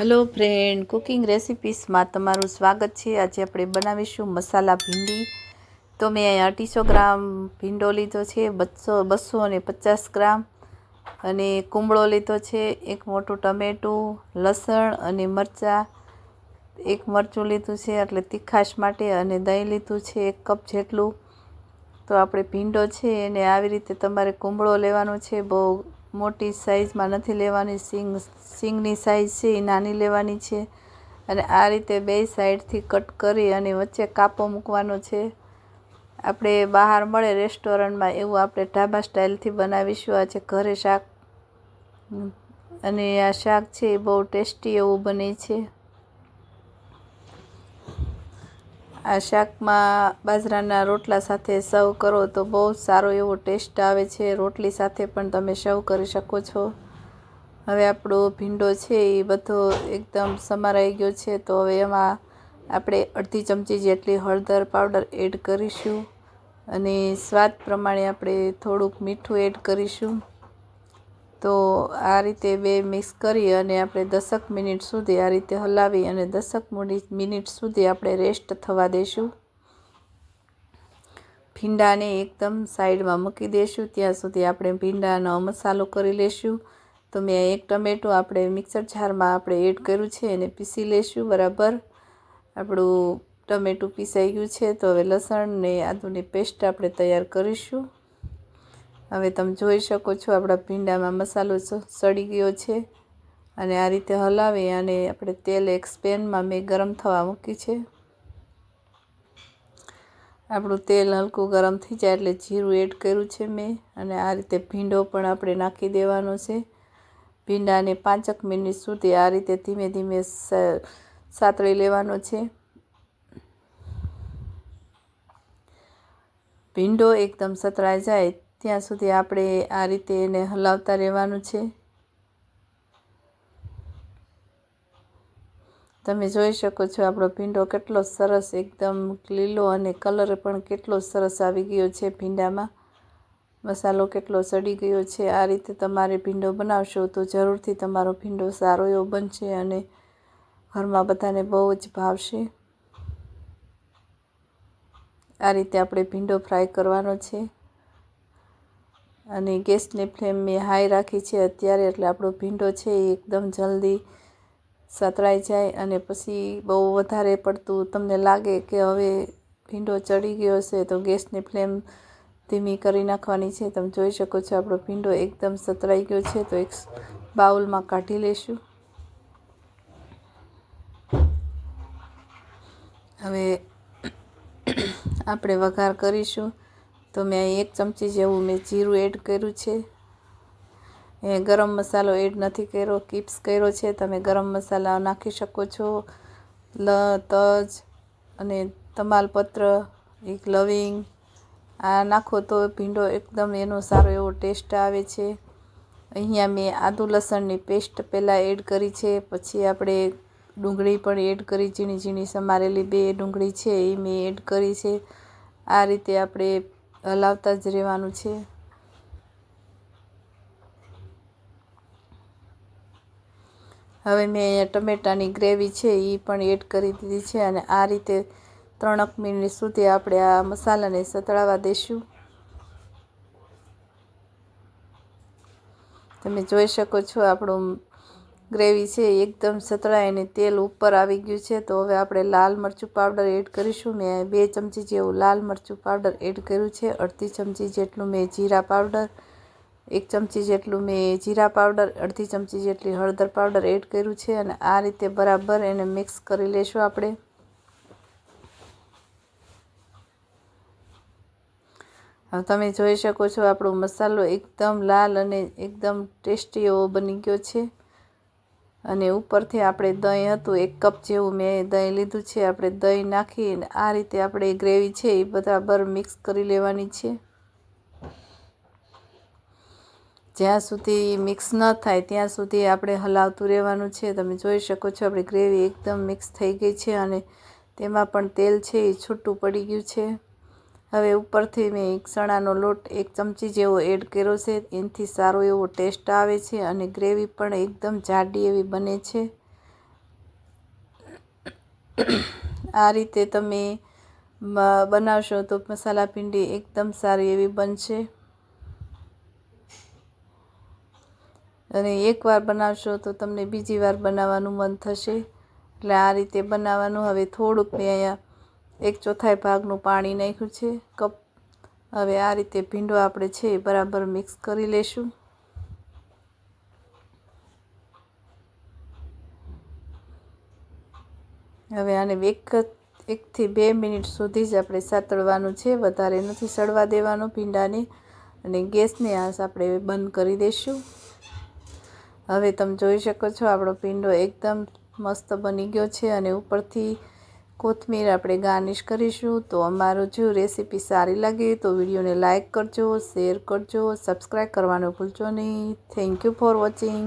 Hello friend cooking રેસિપીસમાં તમારું સ્વાગત છે. આજે આપણે બનાવીશું મસાલા ભીંડી. તો મેં અહીંયા અઢીસો ગ્રામ ભીંડો લીધો છે, બસો બસો અને પચાસ ગ્રામ. અને કુંબળો લીધો છે, એક મોટું ટમેટું, લસણ અને મરચાં. એક મરચું લીધું છે, એટલે તીખાશ માટે અને દહીં લીધું છે, એક કપ જેટલું. તો આપણે ભીંડો છે, એને આવી રીતે તમારે કુંબળો લેવાનો છે, બહુ મોટી સાઇઝમાં નથી લેવાની, સિંગ, સિંગની સાઇઝ છે, એ નાની લેવાની છે. અને આ રીતે બે સાઈડથી કટ કરી અને વચ્ચે કાપો મૂકવાનો છે. આપણે બહાર મળે રેસ્ટોરન્ટમાં એવું આપણે ઢાબા સ્ટાઇલથી બનાવીશું. આજે ઘરે શાક. અને આ શાક છે એ બહુ ટેસ્ટી એવું બને છે. આ શાકમાં બાજરાના રોટલા સાથે સર્વ કરો તો બહુ સારો એવો ટેસ્ટ આવે છે. રોટલી સાથે પણ તમે સર્વ કરી શકો છો. હવે આપણો ભીંડો છે એ બધો એકદમ સમારાઈ ગયો છે તો હવે એમાં આપણે અડધી ચમચી જેટલી હળદર પાવડર એડ કરીશું અને સ્વાદ પ્રમાણે આપણે થોડુંક મીઠું એડ કરીશું. તો આ રીતે બે મિક્સ કરી અને આપણે દસક મિનિટ સુધી આ રીતે હલાવી અને દસક મિનિટ સુધી આપણે રેસ્ટ થવા દઈશું ભીંડાને એકદમ સાઈડમાં મૂકી દઈશું ત્યાં સુધી આપણે ભીંડાનો મસાલો કરી લઈશું તો મેં એક ટમેટું આપણે મિક્સર જારમાં આપણે એડ કર્યું છે એને પીસી લઈશું બરાબર. આપણું ટમેટું પીસાઈ ગયું છે. તો હવે લસણ ને આદુની પેસ્ટ આપણે તૈયાર કરીશું. હવે તમે જોઈ શકો છો, આપણા ભીંડામાં મસાલો સડી ગયો છે અને આ રીતે હલાવી અને આપણે તેલ એક સ્પેનમાં મેં ગરમ થવા મૂકી છે. આપણું તેલ હલકું ગરમ થઈ જાય એટલે જીરું એડ કર્યું છે મેં અને આ રીતે ભીંડો પણ આપણે નાખી દેવાનો છે. ભીંડાને પાંચક મિનિટ સુધી આ રીતે ધીમે ધીમે સાતળી લેવાનો છે. ભીંડો એકદમ સતરાઈ જાય ત્યાં સુધી આપણે આ રીતે એને હલાવતા રહેવાનું છે. તમે જોઈ શકો છો આપણો ભીંડો કેટલો સરસ એકદમ લીલો અને કલર પણ કેટલો સરસ આવી ગયો છે ભીંડામાં. મસાલો કેટલો સડી ગયો છે. આ રીતે તમારે ભીંડો બનાવશો તો જરૂરથી તમારો ભીંડો સારો એવો બનશે અને ઘરમાં બધાને બહુ જ ભાવશે. આ રીતે આપણે ભીંડો ફ્રાય કરવાનો છે. અને ગેસની ફ્લેમ મેં હાઈ રાખી છે અત્યારે, એટલે આપણો ભીંડો છે એ એકદમ જલ્દી સતરાઈ જાય અને પછી બહુ વધારે પડતું તમને લાગે કે હવે ભીંડો ચડી ગયો છે તો ગેસની ફ્લેમ ધીમી કરી નાખવાની છે. તમે જોઈ શકો છો આપણો ભીંડો એકદમ સતરાઈ ગયો છે, તો એક બાઉલમાં કાઢી લઈશું હવે આપણે વઘાર કરીશું. તો મેં એક ચમચી જેવું મેં જીરું એડ કર્યું છે. એ ગરમ મસાલો એડ નથી કર્યો કિપ્સ કર્યો છે. તમે ગરમ મસાલા નાખી શકો છો. લ, તજ અને તમાલપત્ર, એક લવિંગ. આ નાખો તો ભીંડો એકદમ એનો સારો એવો ટેસ્ટ આવે છે. અહીંયા મેં આદુ લસણની પેસ્ટ પહેલાં એડ કરી છે. પછી આપણે ડુંગળી પણ એડ કરી ઝીણી ઝીણી સમારેલી બે ડુંગળી છે, એ મેં એડ કરી છે. આ રીતે આપણે હલાવતા જ રહેવાનું છે. હવે મેં અહીંયા ટમેટાની ગ્રેવી છે, એ પણ એડ કરી દીધી છે અને આ રીતે ત્રણક મિનિટ સુધી આપણે આ મસાલાને સતળાવા દઈશું તમે જોઈ શકો છો આપણું ગ્રેવી છે એકદમ સતળાઈને તેલ ઉપર આવી ગયું છે. તો હવે આપણે લાલ મરચું પાવડર એડ કરીશું મેં બે ચમચી જેવું લાલ મરચું પાવડર એડ કર્યું છે. અડધી ચમચી જેટલું મેં જીરા પાવડર, એક ચમચી જેટલું મેં જીરા પાવડર, અડધી ચમચી જેટલી હળદર પાવડર એડ કર્યું છે અને આ રીતે બરાબર એને મિક્સ કરી લેશું આપણે. હવે તમે જોઈ શકો છો આપણો મસાલો એકદમ લાલ અને એકદમ ટેસ્ટી એવો બની ગયો છે. અને ઉપરથી આપણે દહીં હતું, એક કપ જેવું મેં દહીં લીધું છે, આપણે દહીં નાખીને આ રીતે આપણે ગ્રેવી છે એ બરાબર મિક્સ કરી લેવાની છે. જ્યાં સુધી મિક્સ ન થાય, ત્યાં સુધી આપણે હલાવતું રહેવાનું છે. તમે જોઈ શકો છો આપણી ગ્રેવી એકદમ મિક્સ થઈ ગઈ છે અને તેમાં પણ તેલ છે એ છૂટું પડી ગયું છે. હવે ઉપરથી મેં એક ચણાનો લોટ એક ચમચી જેવો એડ કર્યો છે. એનાથી સારો એવો ટેસ્ટ આવે છે અને ગ્રેવી પણ એકદમ જાડી એવી બને છે. આ રીતે તમે બનાવશો તો મસાલા ભીંડી એકદમ સારી એવી બનશે. અને એકવાર બનાવશો તો તમને બીજી વાર બનાવવાનું મન થશે. એટલે આ રીતે બનાવવાનું. હવે થોડુંક મેં અહીંયા એક ચોથાઈ ભાગનું પાણી નાખ્યું છે. કપ. હવે આ રીતે ભીંડો આપણે છે એ બરાબર મિક્સ કરી લેશું. હવે આને એક એકથી બે મિનિટ સુધી જ આપણે સાતળવાનું છે. વધારે નથી સડવા દેવાનું ભીંડાને. અને ગેસની આંસ આપણે બંધ કરી દઈશું હવે તમે જોઈ શકો છો આપણો ભીંડો એકદમ મસ્ત બની ગયો છે અને ઉપરથી કોથમીર આપણે ગાર્નિશ કરીશું તો અમારું જો રેસીપી સારી લાગે તો વિડીયોને લાઇક કરજો, શેર કરજો, સબસ્ક્રાઈબ કરવાનું ભૂલજો નહીં. Thank you for watching